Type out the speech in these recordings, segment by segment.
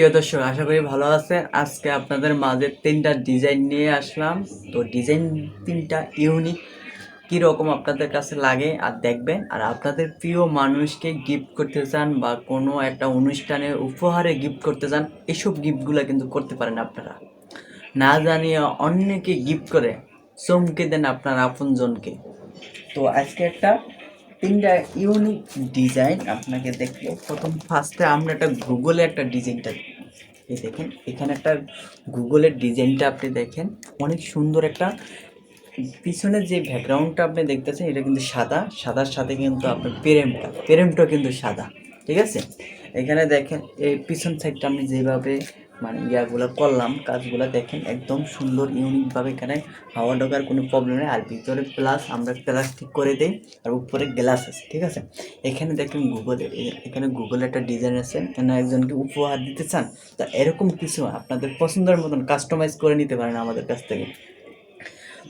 প্রিয় দর্শক, আশা করি ভালো আছেন আজকে আপনাদের মাঝে তিনটা ডিজাইন নিয়ে আসলাম। তো ডিজাইন তিনটা ইউনিক কীরকম আপনাদের কাছে লাগে আর দেখবেন? আর আপনাদের প্রিয় মানুষকে গিফট করতে চান বা কোনো একটা অনুষ্ঠানে উপহারে গিফট করতে চান, এসব গিফটগুলো কিন্তু করতে পারেন আপনারা। না জানিয়ে অন্যকে গিফট করে চমকে দেন আপনার আপনজনকে। তো আজকে একটা তিনটা ইউনিক ডিজাইন আপনাকে দেখল। প্রথম ফার্স্টে আমরা একটা গুগলে একটা ডিজাইনটা দেখেন, এখানে একটা গুগলের ডিজাইনটা আপনি দেখেন। অনেক সুন্দর একটা পিছনের যে ব্যাকগ্রাউন্ডটা আপনি দেখতেছেন, এটা কিন্তু সাদা। সাদার সাথে কিন্তু আপনার পেরেমটা পেরেমটা কিন্তু সাদা, ঠিক আছে? এখানে দেখেন, এই পিছন সাইডটা আমি যেভাবে মানে ইয়াগুলো করলাম, কাজগুলো দেখেন একদম সুন্দর, ইউনিকভাবে এখানে হাওয়া ঢোকার কোনো প্রবলেম নেই। আর ভিতরে প্লাস আমরা প্লাস্টিক করে দিই, আর উপরে গ্লাস আছে, ঠিক আছে? এখানে দেখেন গুগলে এখানে গুগলে একটা ডিজাইন আছে, কেন একজনকে উপহার দিতে চান? তা এরকম কিছু আপনাদের পছন্দের মতন কাস্টমাইজ করে নিতে পারেন আমাদের কাছ থেকে।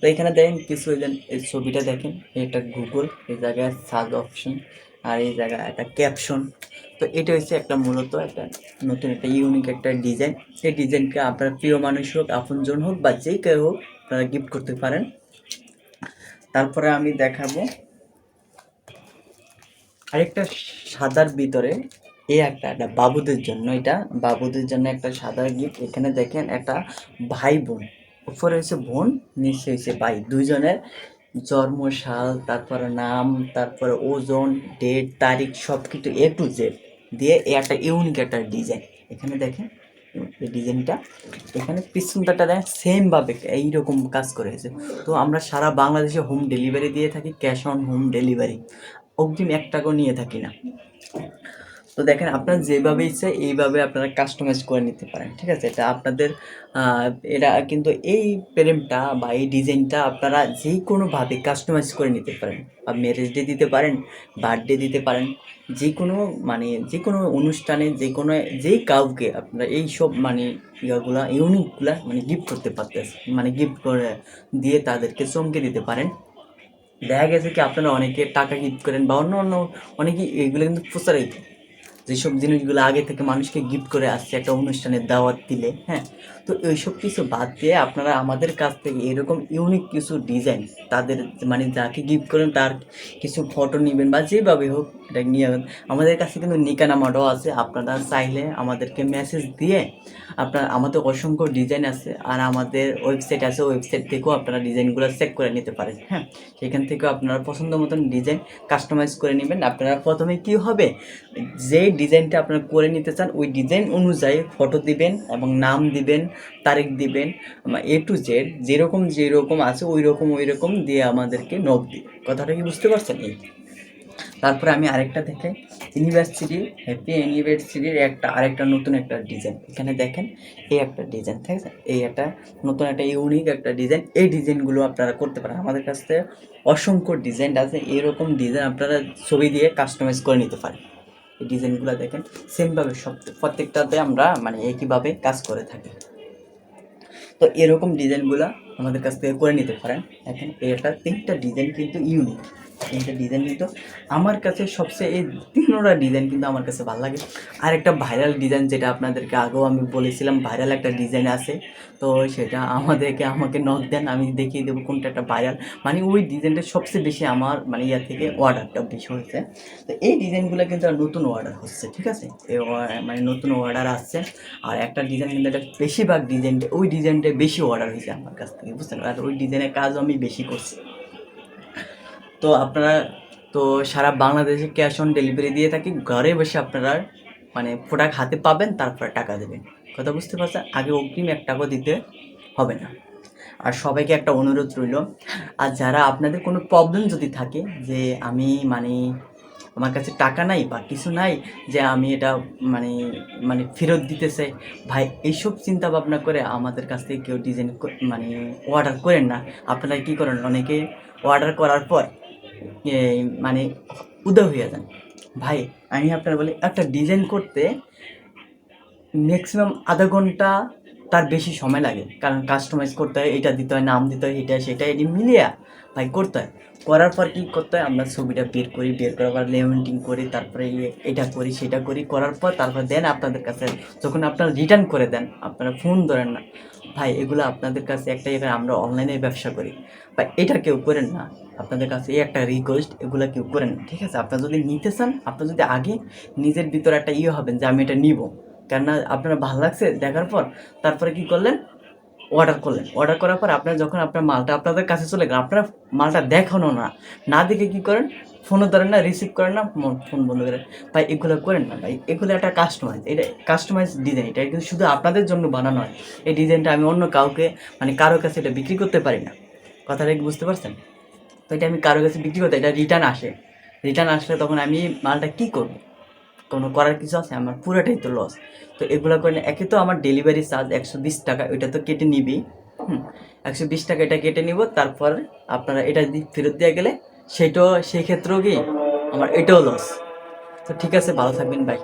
তো এখানে দেখেন কিছু এই ছবিটা দেখেন, এটা গুগল এই জায়গায় সার্চ অপশন আর এই জায়গায় একটা ক্যাপশন তো এটা হচ্ছে একটা মূলত একটা নতুন একটা ইউনিক একটা ডিজাইন সেই ডিজাইনকে আপনার প্রিয় মানুষ হোক, আপনজন হোক, বা যেই কেউ হোক আপনারা গিফট করতে পারেন। তারপরে আমি দেখাবো আরেকটা সাদার ভিতরে এই একটা একটা বাবুদের জন্য এটা। বাবুদের জন্য একটা সাদা গিফট এখানে দেখেন একটা ভাই বোন, উপরে হচ্ছে বোন, নিচে হচ্ছে ভাই। দুইজনের জন্ম সাল তারপরে নাম, তারপরে ওজন ডেট তারিখ সব কিছু এ টু জেড দিয়ে একটা ইউনিক একটা ডিজাইন এখানে দেখেন, এই ডিজাইনটা এখানে পিছনটাটা দেয় সেমভাবে এইরকম কাজ করেছে তো আমরা সারা বাংলাদেশে হোম ডেলিভারি দিয়ে থাকি ক্যাশ অন হোম ডেলিভারি অগ্রিম এক টাকাও নিয়ে থাকি না। তো দেখেন আপনার যেভাবে ইচ্ছে এইভাবে আপনারা কাস্টমাইজ করে নিতে পারেন, ঠিক আছে? এটা আপনাদের এটা কিন্তু এই প্রেমটা বা এই ডিজাইনটা আপনারা যে কোনোভাবে কাস্টমাইজ করে নিতে পারেন। বা ম্যারেজ ডে দিতে পারেন বার্থডে দিতে পারেন যে কোনো মানে যে কোনো অনুষ্ঠানে যে কোনো যেই কাউকে আপনারা এই সব মানে ইয়াগুলা, ইউনিকগুলা মানে গিফট করতে পারতেছে মানে গিফট করে দিয়ে তাদেরকে চমকে দিতে পারেন। দেখা গেছে কি আপনারা অনেকে টাকা গিফট করেন বা অন্য অন্য অনেকেই এগুলো কিন্তু প্রচারিত। যেসব জিনিসগুলো আগে থেকে মানুষকে গিফট করে আসছে, একটা অনুষ্ঠানের দাওয়াত দিলে হ্যাঁ? তো এইসব কিছু বাদ দিয়ে আপনারা আমাদের কাছ থেকে এরকম ইউনিক কিছু ডিজাইন তাদের মানে যাকে গিফট করেন তার কিছু ফটো নেবেন বা যেভাবে হোক এটা নিয়ে আমাদের কাছে কিন্তু নিকানামাটাও আছে, আপনারা চাইলে আমাদেরকে মেসেজ দিয়ে আপনার, আমাদের অসংখ্য ডিজাইন আছে আর আমাদের ওয়েবসাইট আছে ওয়েবসাইট থেকেও আপনারা ডিজাইনগুলো চেক করে নিতে পারেন হ্যাঁ? সেখান থেকেও আপনারা পছন্দ মতন ডিজাইন কাস্টমাইজ করে নেবেন। আপনারা প্রথমে কি হবে? যে ডিজাইনটা আপনারা করে নিতে চান, ওই ডিজাইন অনুযায়ী ফটো দিবেন এবং নাম দিবেন, তারিখ দিবেন এ টু জেড যেরকম যেরকম আছে ওই রকম ওই রকম দিয়ে আমাদেরকে নখ দিই কথাটা কি বুঝতে পারছেন? এই। তারপরে আমি আরেকটা দেখে ইউনিভার্সিটি হ্যাপি ইউনিভার্সিটির একটা, আরেকটা নতুন একটা ডিজাইন। এখানে দেখেন, এই একটা ডিজাইন, ঠিক আছে? এই একটা নতুন একটা ইউনিক একটা ডিজাইন। এই ডিজাইনগুলো আপনারা করতে পারেন। আমাদের কাছ থেকে অসংখ্য ডিজাইন আছে। এরকম ডিজাইন আপনারা ছবি দিয়ে কাস্টমাইজ করে নিতে পারেন। এই ডিজাইনগুলো দেখেন, সেমভাবে সব, প্রত্যেকটাতে আমরা মানে একইভাবে কাজ করে থাকি। তো এরকম ডিজাইনগুলো আমাদের কাছ থেকে করে নিতে পারেন। এখন এটা তিনটা ডিজাইন কিন্তু ইউনিক। তিনটা ডিজাইন কিন্তু আমার কাছে সবচেয়ে, এই তিনোটা ডিজাইন কিন্তু আমার কাছে ভালো লাগে। আর একটা ভাইরাল ডিজাইন যেটা আপনাদেরকে আগেও আমি বলেছিলাম ভাইরাল একটা ডিজাইন আছে। তো সেটা আমাদেরকে, আমাকে নক দেন, আমি দেখিয়ে দেবো কোনটা একটা ভাইরাল মানে ওই ডিজাইনটা সবচেয়ে বেশি আমার মানে ইয়া থেকে অর্ডারটা বেশি হয়েছে। তো এই ডিজাইনগুলো কিন্তু নতুন অর্ডার হচ্ছে, ঠিক আছে? মানে নতুন অর্ডার আসছে। আর একটা ডিজাইন কিন্তু একটা বেশিরভাগ ডিজাইনটা ওই ডিজাইনটা বেশি অর্ডার হয়েছে আমার কাছ থেকে পারলেন? আর ওই ডিজাইনের কাজও আমি বেশি করছি। তো আপনারা, তো সারা বাংলাদেশে ক্যাশ অন ডেলিভারি দিয়ে থাকি, ঘরে বসে আপনারা মানে প্রোডাক্ট হাতে পাবেন, তারপরে টাকা দেবেন। কথা বুঝতে পারছেন? আগে অগ্রিম এক টাকা দিতে হবে না। আর সবাইকে একটা অনুরোধ রইল, আর যারা আপনাদের কোনো প্রবলেম যদি থাকে যে আমি মানে আমার কাছে টাকা নাই বা কিছু নাই যে আমি এটা মানে মানে ফেরত দিতে চাই ভাই, এইসব চিন্তা ভাবনা করে আমাদের কাছ থেকে কেউ ডিজাইন মানে অর্ডার করেন না। আপনারা কি করেন? অনেকে অর্ডার করার পর মানে উদয় হয়ে যান। ভাই, আমি আপনার বলি, একটা ডিজাইন করতে ম্যাক্সিমাম আধা ঘণ্টা তার বেশি সময় লাগে। কারণ কাস্টমাইজ করতে হয়, এটা দিতে হয়, নাম দিতে হয়, এটা, সেটা, এটি মিলিয়া ভাই করতে হয়। করার পর কি করতে হয়, আমরা ছবিটা বের করি, বের করার পর লেমেন্টিং করি, তারপরে ইয়ে এটা করি, সেটা করি, করার পর তারপর দেন আপনাদের কাছে, যখন আপনারা রিটার্ন করে দেন, আপনারা ফোন ধরেন না। ভাই, এগুলো আপনাদের কাছে একটা এবার আমরা অনলাইনে ব্যবসা করি। বা এটা কেউ করেন না। আপনাদের কাছে এই একটা রিকোয়েস্ট এগুলো কেউ করেন ঠিক আছে, আপনারা যদি নিতে চান, আপনারা যদি আগে নিজের ভিতরে একটা ইয়ে হবেন যে আমি এটা নিব। কেননা আপনার ভালো লাগছে দেখার পর, তারপরে কি করলেন? অর্ডার করলেন। অর্ডার করার পর আপনার যখন আপনার মালটা আপনাদের কাছে চলে গেল, আপনার মালটা দেখানো না। না দেখে কি করেন? ফোনও ধরেন না রিসিভ করেন না ফোন বন্ধ করেন ভাই, এগুলো করেন না, ভাই। এগুলো একটা কাস্টমাইজ এটা কাস্টমাইজ ডিজাইন এটা কিন্তু শুধু আপনাদের জন্য বানানো হয়। এই ডিজাইনটা আমি অন্য কাউকে মানে কারও কাছে এটা বিক্রি করতে পারি না। কথাটা কি বুঝতে পারছেন? তো এটা আমি কারও কাছে বিক্রি করতে এটা রিটার্ন আসে। রিটার্ন আসলে তখন আমি মালটা কী করব? কোনো করার কিছু আছে? আমার পুরোটাই তো লস তো এগুলো করে একে তো আমার ডেলিভারি চার্জ একশো বিশ টাকা, ওইটা তো কেটে নিবি। হুম, একশো বিশ টাকা এটা কেটে নিব, তারপর আপনারা এটা ফেরত দিয়ে গেলে সেটাও সেই ক্ষেত্রেও কি? আমার এটাও লস তো ঠিক আছে, ভালো থাকবেন ভাই